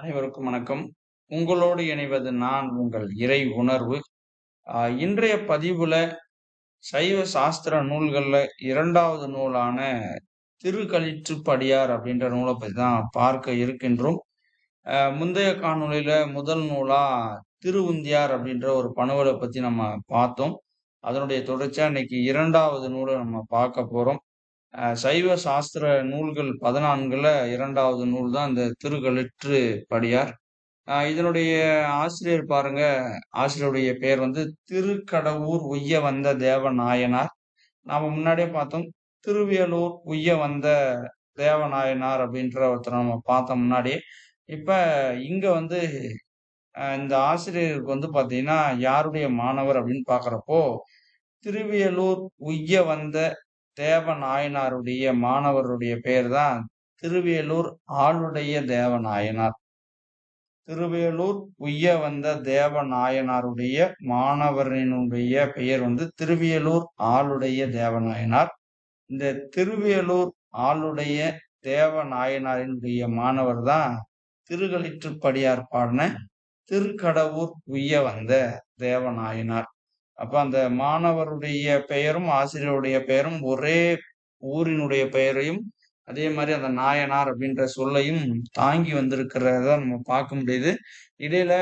அனைவருக்கும் வணக்கம். உங்களோடு இணைவது நான் உங்கள் இறை உணர்வு. இன்றைய பதிவுல சைவ சாஸ்திர நூல்கள்ல இரண்டாவது நூலான திருக்களிற்றுப்படியார் அப்படின்ற நூலை பற்றி தான் பார்க்க இருக்கின்றோம். முந்தைய காணொலியில முதல் நூலா திருவுந்தியார் அப்படின்ற ஒரு பணுவலை பத்தி நம்ம பார்த்தோம். அதனுடைய தொடர்ச்சியா இன்னைக்கு இரண்டாவது நூலை நம்ம பார்க்க போறோம். சைவ சாஸ்திர நூல்கள் 14ல 2வது நூல் தான் இந்த திருக்களிற்றுப்படியார். படியார் இதனுடைய ஆசிரியர் பாருங்க, ஆசிரியருடைய பெயர் வந்து திருக்கடவுர் உய்ய வந்த தேவநாயனார். நாம முன்னாடியே பார்த்தோம். திருவியலூர் உய்ய வந்த தேவநாயனார் அப்படின்ற ஒருத்தர் நம்ம பார்த்தோம் முன்னாடியே. இப்ப இங்க வந்து இந்த ஆசிரியருக்கு வந்து பார்த்தீங்கன்னா, யாருடைய மாணவர் அப்படின்னு பார்க்குறப்போ திருவியலூர் உய்ய வந்த தேவநாயனாருடைய மாணவருடைய பெயர் தான் திருவேலூர் ஆளுடைய தேவநாயனார். திருவேலூர் உய்ய வந்த தேவநாயனாருடைய மாணவரினுடைய பெயர் வந்து திருவேலூர் ஆளுடைய தேவநாயனார். இந்த திருவேலூர் ஆளுடைய தேவநாயனாரினுடைய மாணவர் தான் திருகளிற்றுப்படியார் பாடின திருக்கடவூர் உய்ய வந்த தேவநாயனார். அப்ப அந்த மாணவருடைய பெயரும், ஆசிரியருடைய பெயரும் ஒரே ஊரினுடைய பெயரையும், அதே மாதிரி அந்த நாயனார் அப்படின்ற சொல்லையும் தாங்கி வந்திருக்கிறத நம்ம பார்க்க முடியுது. இடையில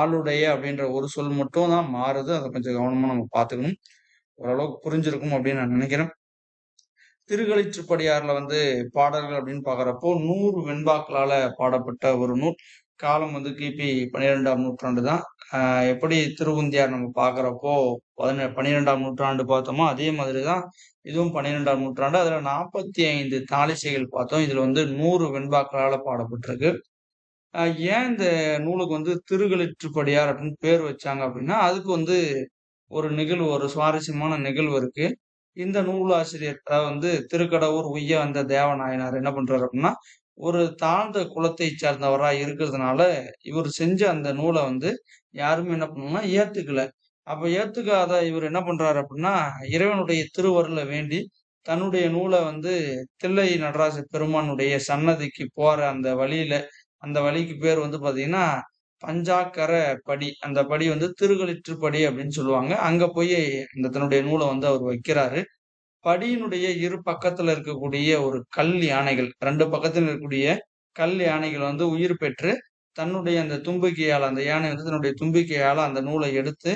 ஆளுடைய அப்படின்ற ஒரு சொல் மட்டும் தான் மாறுது. அதை கொஞ்சம் கவனமா நம்ம பார்த்துக்கணும். ஓரளவுக்கு புரிஞ்சிருக்கும் அப்படின்னு நான் நினைக்கிறேன். திருக்களிற்றுப்படியார்ல வந்து பாடல்கள் அப்படின்னு பாக்குறப்போ நூறு வெண்பாக்களால பாடப்பட்ட ஒரு நூல். காலம் வந்து கிபி 12ஆம் நூற்றாண்டு தான். எப்படி திருவுந்தியார் நம்ம பார்க்குறப்போ பதினே பன்னிரெண்டாம் நூற்றாண்டு பார்த்தோமோ, அதே மாதிரி தான் இதுவும் 12ஆம் நூற்றாண்டு. அதில் நாற்பத்தி ஐந்து தாளிசைகள் பார்த்தோம். இதில் வந்து நூறு வெண்பாக்களால் பாடப்பட்டிருக்கு. ஏன் இந்த நூலுக்கு வந்து திருகளிற்றுப்படியார் அப்படின்னு பேர் வச்சாங்க அப்படின்னா, அதுக்கு வந்து ஒரு நிகழ்வு ஒரு சுவாரஸ்யமான நிகழ்வு இருக்கு. இந்த நூலாசிரியர் அதாவது வந்து திருக்கடவூர் உய்ய வந்த தேவநாயனார் என்ன பண்றாரு அப்படின்னா, ஒரு தாழ்ந்த குலத்தைச் சார்ந்தவராக இருக்கிறதுனால, இவர் செஞ்ச அந்த நூலை வந்து யாருமே என்ன பண்ணணும்னா ஏத்துக்கல. அப்ப ஏத்துக்காத இவர் என்ன பண்றாரு அப்படின்னா, இறைவனுடைய திருவருள வேண்டி, தன்னுடைய நூலை வந்து தில்லை நடராஜ பெருமானுடைய சன்னதிக்கு போற அந்த வழியில அந்த வழிக்கு பேர் வந்து பார்த்தீங்கன்னா, பஞ்சாக்கர படி. அந்த படி வந்து திருகளிற்றுப்படி அப்படின்னு சொல்லுவாங்க. அங்க போய் அந்த தன்னுடைய நூலை வந்து அவர் வைக்கிறாரு. படியினுடைய இரு பக்கத்துல இருக்கக்கூடிய ஒரு கல் யானைகள் ரெண்டு பக்கத்துல இருக்கக்கூடிய கல் யானைகள் வந்து உயிர் பெற்று, தன்னுடைய அந்த தும்பிக்கையால அந்த யானை வந்து தன்னுடைய தும்பிக்கையால அந்த நூலை எடுத்து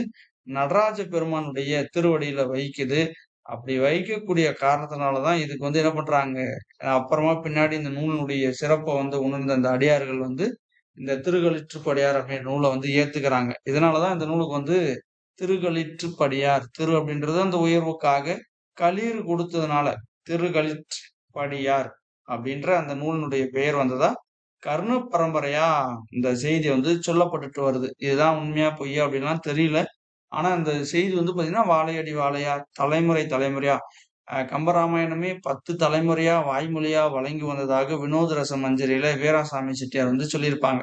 நடராஜ பெருமானுடைய திருவடியில வைக்குது. அப்படி வைக்கக்கூடிய காரணத்தினாலதான் இதுக்கு வந்து என்ன பண்றாங்க, அப்புறமா பின்னாடி இந்த நூலினுடைய சிறப்பை வந்து உணர்ந்த அந்த அடியார்கள் வந்து, இந்த திருகளிற்றுப்படியார் அப்படின்ற நூலை வந்து ஏத்துக்கிறாங்க. இதனாலதான் இந்த நூலுக்கு வந்து திருகளிற்றுப்படியார் திரு அப்படின்றது அந்த உயர்வுக்காக, களிர் கொடுத்ததுனால திருக்களிற்றுப்படியார் அப்படின்ற அந்த நூலினுடைய பெயர் வந்ததா, கர்ண பரம்பரையா இந்த செய்தி வந்து சொல்லப்பட்டுட்டு வருது. இதுதான் உண்மையா, பொய்யா அப்படின்லாம் தெரியல. ஆனா இந்த செய்தி வந்து பாத்தீங்கன்னா வாழையடி வாழையா, தலைமுறை தலைமுறையா கம்பராமாயணமே 10 தலைமுறையா வாய்மொழியா வழங்கி வந்ததாக வினோத ரச மஞ்சரியில வீராசாமி செட்டியார் வந்து சொல்லியிருப்பாங்க.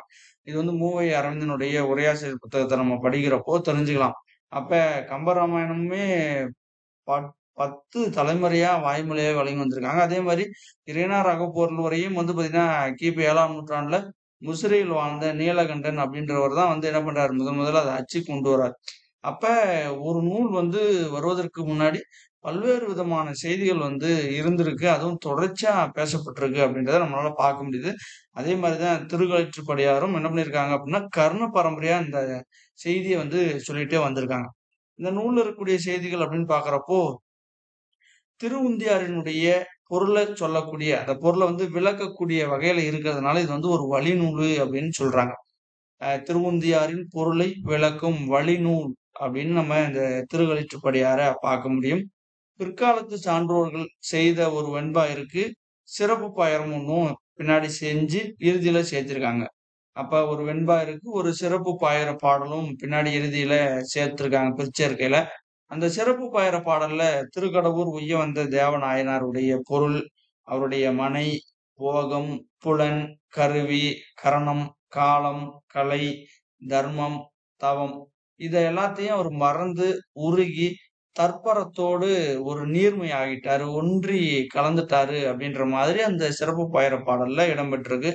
இது வந்து மூவை அரவிந்தனுடைய உரையாசிரியர் புத்தகத்தை நம்ம படிக்கிறப்போ தெரிஞ்சுக்கலாம். அப்ப கம்பராமாயணமுமே 10 தலைமுறையா வாய்மொழியா வழங்கி வந்திருக்காங்க. அதே மாதிரி இறையனார் அகப்பொருள் வரையும் வந்து பார்த்தீங்கன்னா, கிபி ஏழாம் நூற்றாண்டுல முசிறியில் வாழ்ந்த நீலகண்டன் அப்படின்றவர் தான் வந்து என்ன பண்றாரு, முதன் முதல்ல அதை அச்சு கொண்டு வரார். அப்ப ஒரு நூல் வந்து வருவதற்கு முன்னாடி பல்வேறு விதமான செய்திகள் வந்து இருந்திருக்கு. அதுவும் தொடர்ச்சியா பேசப்பட்டிருக்கு அப்படின்றத நம்மளால பார்க்க முடியுது. அதே மாதிரிதான் திருக்கழிற்றுப்படியாரும் என்ன பண்ணியிருக்காங்க அப்படின்னா, கர்ண பரம்பரையா இந்த செய்தியை வந்து சொல்லிட்டே வந்திருக்காங்க. இந்த நூல்ல இருக்கக்கூடிய செய்திகள் அப்படின்னு பாக்குறப்போ திருவுந்தியாரினுடைய பொருளை சொல்லக்கூடிய, அந்த பொருளை வந்து விளக்கக்கூடிய வகையில இருக்கிறதுனால, இது வந்து ஒரு வழிநூல் அப்படின்னு சொல்றாங்க. திருவுந்தியாரின் பொருளை விளக்கும் வழிநூல் அப்படின்னு நம்ம இந்த திருகளிற்றுப்படியார பார்க்க முடியும். பிற்காலத்து சான்றோர்கள் செய்த ஒரு வெண்பா இருக்கு. சிறப்பு பயரம் ஒன்றும் பின்னாடி செஞ்சு இறுதியில சேர்த்திருக்காங்க. அப்ப ஒரு வெண்பா இருக்கு. ஒரு சிறப்பு பாயிர பாடலும் பின்னாடி இறுதியில சேர்த்திருக்காங்க பிற்சேர்க்கையில. அந்த சிறப்பு பாயிர பாடல்ல திருக்கடவூர் உய்ய வந்த தேவநாயனாருடைய பொருள், அவருடைய மனை, போகம், புலன், கருவி, கரணம், காலம், கலை, தர்மம், தவம் இத எல்லாத்தையும் அவர் மறந்து, உருகி, தற்பரத்தோடு ஒரு நீர்மை ஆகிட்டாரு. ஒன்றி கலந்துட்டாரு அப்படின்ற மாதிரி அந்த சிறப்பு பயிர பாடல்ல இடம்பெற்றிருக்கு.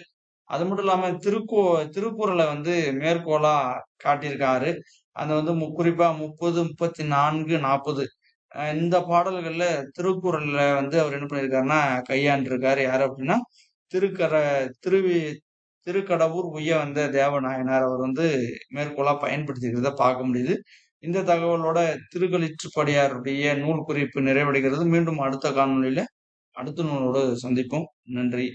அது மட்டும் இல்லாம திருக்கோ திருக்குறளை வந்து மேற்கோளா காட்டியிருக்காரு அந்த வந்து மு- குறிப்பா முப்பது முப்பத்தி நான்கு நாற்பது. இந்த பாடல்கள்ல திருக்குறள்ல வந்து அவர் என்ன பண்ணியிருக்காருன்னா கையாண்டிருக்காரு. யாரு அப்படின்னா திருக்கர திருவி திருக்கடவுர் உய்ய வந்த தேவநாயனார். அவர் வந்து மேற்கோளா பயன்படுத்திக்கிறத பார்க்க முடியுது. இந்த தகவலோட திருக்களிற்றுப்படியாருடைய நூல் குறிப்பு நிறைவடைகிறது. மீண்டும் அடுத்த காணொலியில அடுத்த நூலோடு சந்திப்போம். நன்றி.